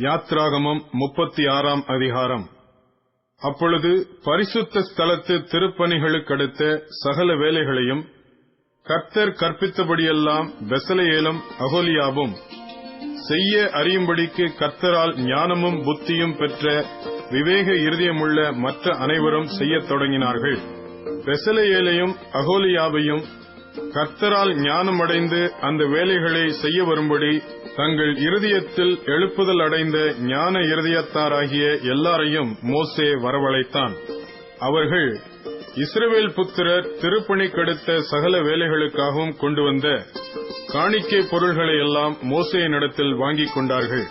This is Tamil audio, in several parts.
யாத்ராகமம் முப்பத்தி ஆறாம் அதிகாரம். அப்பொழுது பரிசுத்த ஸ்தலத்து திருப்பணிகளுக்கடுத்த சகல வேலைகளையும் கர்த்தர் கற்பித்தபடியெல்லாம் பெசலையேலும் அகோலியாவும் செய்ய அறியும்படிக்கு கர்த்தரால் ஞானமும் புத்தியும் பெற்ற விவேக இருதயமுள்ள மற்ற அனைவரும் செய்யத் தொடங்கினார்கள். பெசலையேலையும் அகோலியாவையும் கர்த்தரால் ஞானம் அடைந்து அந்த வேலைகளை செய்ய வரும்படி தங்கள் இருதயத்தில் எழுப்புதல் அடைந்த ஞான இருதயத்தாராகிய எல்லாரையும் மோசே வரவழைத்தான். அவர்கள் இஸ்ரவேல் புத்திரர் திருப்பணிக்கடுத்த சகல வேலைகளுக்காகவும் கொண்டு வந்த காணிக்கை பொருள்களை எல்லாம் மோசையினிடத்தில் வாங்கிக் கொண்டார்கள்.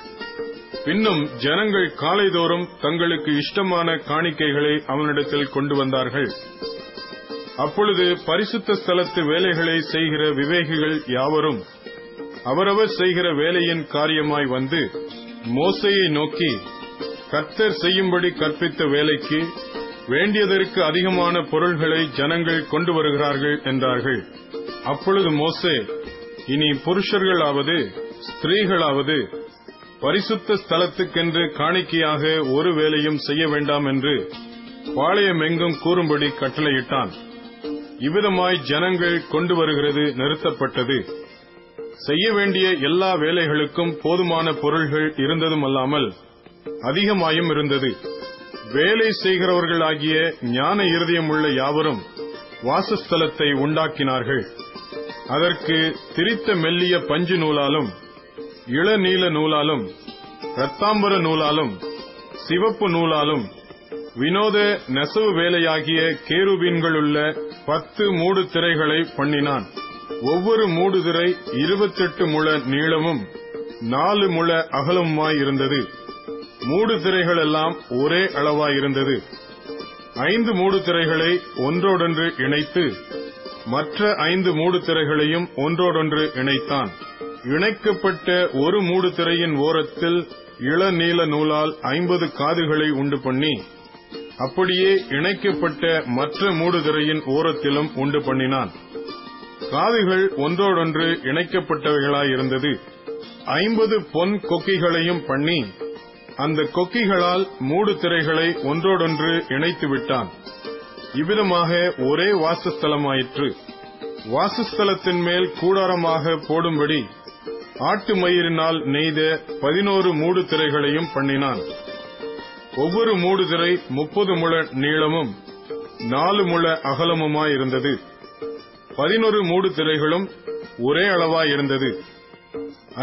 பின்னும் ஜனங்கள் காலைதோறும் தங்களுக்கு இஷ்டமான காணிக்கைகளை அவனிடத்தில் கொண்டு வந்தார்கள். அப்பொழுது பரிசுத்த ஸ்தலத்து வேலைகளை செய்கிற விவேகிகள் யாவரும் அவரவர் செய்கிற வேலையின் காரியமாய் வந்து மோசையை நோக்கி கர்த்தர் செய்யும்படி கற்பித்த வேலைக்கு வேண்டியதற்கு அதிகமான பொருள்களை ஜனங்கள் கொண்டு வருகிறார்கள் என்றார்கள். அப்பொழுது மோசே இனி புருஷர்களாவது ஸ்திரீகளாவது பரிசுத்த ஸ்தலத்துக்கென்று காணிக்கையாக ஒரு வேலையும் செய்ய வேண்டாம் என்று பாளையமெங்கும் கூறும்படி கட்டளையிட்டான். இவ்விதமாய் ஜனங்கள் கொண்டு வருகிறது நிறுத்தப்பட்டது. செய்ய வேண்டிய எல்லா வேலைகளுக்கும் போதுமான பொருள்கள் இருந்ததுமல்லாமல் அதிகமாயும் இருந்தது. வேலை செய்கிறவர்களாகிய ஞான இருதயம் உள்ள யாவரும் வாசஸ்தலத்தை உண்டாக்கினார்கள். அதற்கு திரித்த மெல்லிய பஞ்சு நூலாலும் இளநீல நூலாலும் இரத்தாம்பர நூலாலும் சிவப்பு நூலாலும் வினோத நெசவு வேலையாகிய கேருபீன்களுள்ள பத்து மூடு திரைகளை பண்ணினான். ஒவ்வொரு மூடு திரை இருபத்தெட்டு முழ நீளமும் நாலு முழ அகலமுமாயிருந்தது மூடு திரைகள் எல்லாம் ஒரே அளவாயிருந்தது ஐந்து மூடு திரைகளை ஒன்றோடொன்று இணைத்து மற்ற ஐந்து மூடு திரைகளையும் ஒன்றோடொன்று இணைத்தான். இணைக்கப்பட்ட ஒரு மூடு திரையின் ஓரத்தில் இளநீல நூலால் ஐம்பது காதுகளை உண்டு பண்ணி அப்படியே இணைக்கப்பட்ட மற்ற மூடுதிரையின் ஓரத்திலும் உண்டு பண்ணினான். காதுகள் ஒன்றோடொன்று இணைக்கப்பட்டவைகளாயிருந்தது ஐம்பது பொன் கொக்கிகளையும் பண்ணி அந்த கொக்கிகளால் மூடு திரைகளை ஒன்றோடொன்று இணைத்து விட்டான். இவ்விதமாக ஒரே வாசஸ்தலமாயிற்று. வாசஸ்தலத்தின் மேல் கூடாரமாக போடும்படி ஆட்டு மயிரினால் நெய்த பதினோரு மூடு திரைகளையும் பண்ணினான். ஒவ்வொரு மூடு திரை முப்பது முழ நீளமும் நாலு முழ அகலமுமாயிருந்தது பதினொரு மூடு திரைகளும் ஒரே அளவாயிருந்தது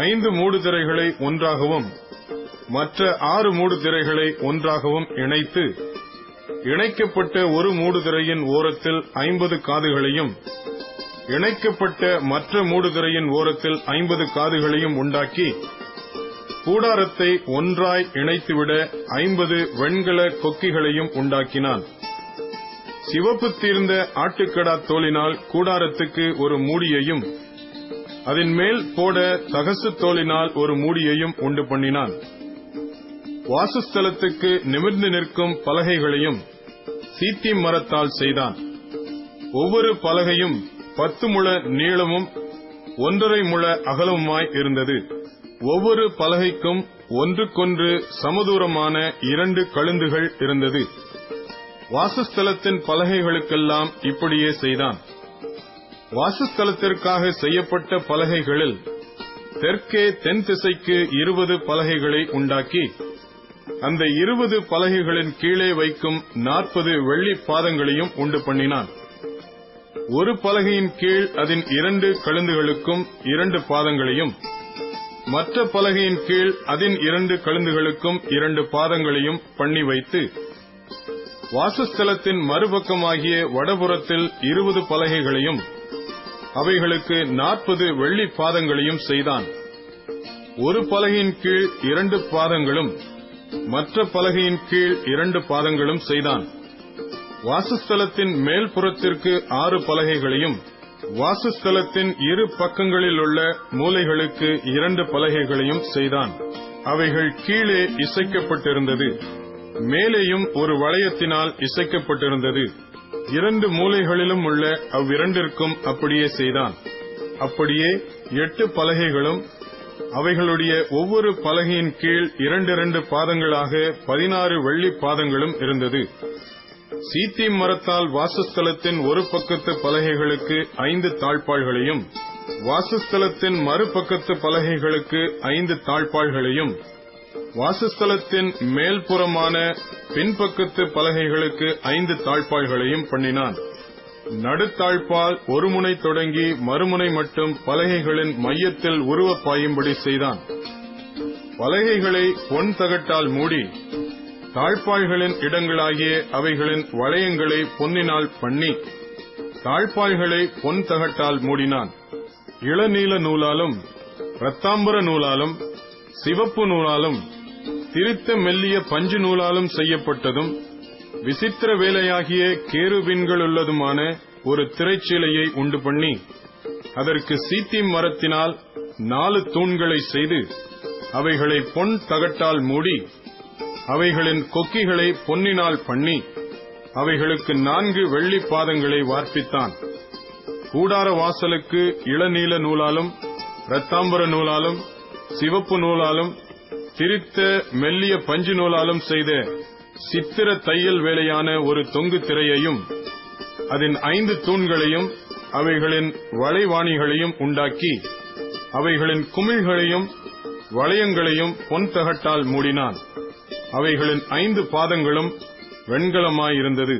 ஐந்து மூடு திரைகளை ஒன்றாகவும் மற்ற ஆறு மூடு திரைகளை ஒன்றாகவும் இணைத்து இணைக்கப்பட்ட ஒரு மூடு திரையின் ஓரத்தில் ஐம்பது காதுகளையும் இணைக்கப்பட்ட மற்ற மூடு திரையின் ஓரத்தில் ஐம்பது காதுகளையும் உண்டாக்கி கூடாரத்தை ஒன்றாய் இணைத்துவிட ஐம்பது வெண்கல கொக்கிகளையும் உண்டாக்கினான். சிவப்பு தீர்ந்த ஆட்டுக்கடா தோலினால் கூடாரத்துக்கு ஒரு மூடியையும் அதன் மேல் போட தகசு தோலினால் ஒரு மூடியையும் உண்டு பண்ணினான். வாசஸ்தலத்துக்கு நிமிர்ந்து நிற்கும் பலகைகளையும் சீத்தி மரத்தால் செய்தான். ஒவ்வொரு பலகையும் பத்து முழ நீளமும் ஒன்றரை முழ அகலமுமாய் இருந்தது. ஒவ்வொரு பலகைக்கும் ஒன்றுக்கொன்று சமதூரமான இரண்டு கழுந்துகள் இருந்தது. வாசஸ்தலத்தின் பலகைகளுக்கெல்லாம் இப்படியே செய்தான். வாசஸ்தலத்திற்காக செய்யப்பட்ட பலகைகளில் தெற்கே தென் திசைக்கு இருபது பலகைகளை உண்டாக்கி அந்த இருபது பலகைகளின் கீழே வைக்கும் நாற்பது வெள்ளி பாதங்களையும் உண்டு பண்ணினான். ஒரு பலகையின் கீழ் அதன் இரண்டு கழுந்துகளுக்கும் இரண்டு பாதங்களையும் மற்ற பலகையின் கீழ் அதன் இரண்டு கழுந்துகளுக்கும் இரண்டு பாதங்களையும் பண்ணி வைத்து வாசஸ்தலத்தின் மறுபக்கமாகிய வடபுறத்தில் இருபது பலகைகளையும் அவைகளுக்கு நாற்பது வெள்ளி பாதங்களையும் செய்தான். ஒரு பலகையின் கீழ் இரண்டு பாதங்களும் மற்ற பலகையின் கீழ் இரண்டு பாதங்களும் செய்தான். வாசஸ்தலத்தின் மேல்புறத்திற்கு ஆறு பலகைகளையும் வாசஸ்தலத்தின் இரு பக்கங்களில் உள்ள மூலைகளுக்கு இரண்டு பலகைகளையும் செய்தான். அவைகள் கீழே இசைக்கப்பட்டிருந்தது. மேலேயும் ஒரு வளையத்தினால் இசைக்கப்பட்டிருந்தது. இரண்டு மூலைகளிலும் உள்ள அவ்விரண்டிற்கும் அப்படியே செய்தான். அப்படியே எட்டு பலகைகளும் அவைகளுடைய ஒவ்வொரு பலகையின் கீழ் இரண்டிரண்டு பாதங்களாக பதினாறு வெள்ளி பாதங்களும் இருந்தது. சீத்தி மரத்தால் வாசஸ்தலத்தின் ஒரு பக்கத்து பலகைகளுக்கு ஐந்து தாழ்பாள்களையும் வாசஸ்தலத்தின் மறுபக்கத்து பலகைகளுக்கு ஐந்து தாழ்பாள்களையும் வாசஸ்தலத்தின் மேல்புறமான பின்பக்கத்து பலகைகளுக்கு ஐந்து தாழ்பாள்களையும் பண்ணினான். நடுத்தாழ்பால் ஒரு முனை தொடங்கி மறுமுனை மட்டும் பலகைகளின் மையத்தில் உருவப்பாயும்படி செய்தான். பலகைகளை பொன் தகட்டால் மூடி தாழ்பாள்களின் இடங்களாகிய அவைகளின் வளையங்களை பொன்னினால் பண்ணி தாழ்பாள்களை பொன் தகட்டால் மூடினான். இளநீல நூலாலும் இரத்தாம்பர நூலாலும் சிவப்பு நூலாலும் திரித்த மெல்லிய பஞ்சு நூலாலும் செய்யப்பட்டதும் விசித்திர வேலையாகிய கேருபின்களுள்ளதுமான ஒரு திரைச்சீலையை உண்டு பண்ணி அதற்கு சீத்தி மரத்தினால் நாலு தூண்களை செய்து அவைகளை பொன் தகட்டால் மூடி அவைகளின் கொக்கிகளை பொன்னினால் பண்ணி அவைகளுக்கு நான்கு வெள்ளி பாதங்களை வார்ப்பித்தான். கூடார வாசலுக்கு இளநீல நூலாலும் இரத்தாம்பர நூலாலும் சிவப்பு நூலாலும் திரித்த மெல்லிய பஞ்சு நூலாலும் செய்த சித்திர தையல் வேலையான ஒரு தொங்கு திரையையும் அதன் ஐந்து தூண்களையும் அவைகளின் வளைவாணிகளையும் உண்டாக்கி அவைகளின் குமிழ்களையும் வளையங்களையும் பொன் தகட்டால் மூடினான். அவைகளின் ஐந்து பாதங்களும் வெண்கலமாயிருந்தது.